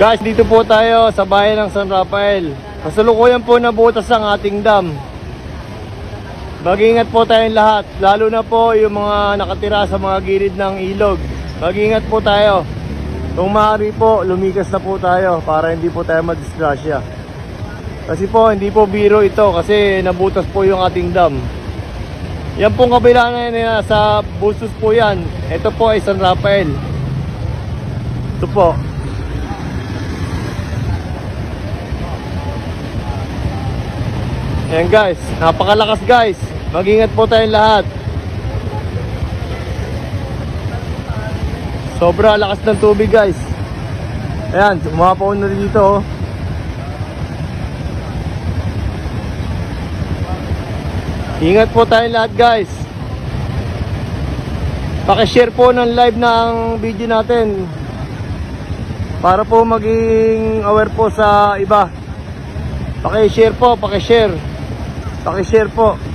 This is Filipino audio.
Guys, dito po tayo sa bayan ng San Rafael. Kasalukuyan po nabutas ang ating dam. Mag-ingat po tayong lahat, lalo na po yung mga nakatira sa mga gilid ng ilog. Mag-ingat po tayo. Kung maaari po, lumikas na po tayo para hindi po tayo madisgrasya. Kasi po, hindi po biro ito kasi nabutas po yung ating dam. Yan pong kabila na yan, sa Bulsus po yan. Ito po ay San Rafael. Ito po. Ayan guys, napakalakas guys. Mag-ingat po tayong lahat. Sobra lakas ng tubig guys. Ayan, umapaw na rin dito oh. Ingat po tayong lahat guys. Pakishare po ng live ng video natin. Para po maging aware po sa iba. Pakishare po, pakishare. Pakishare po.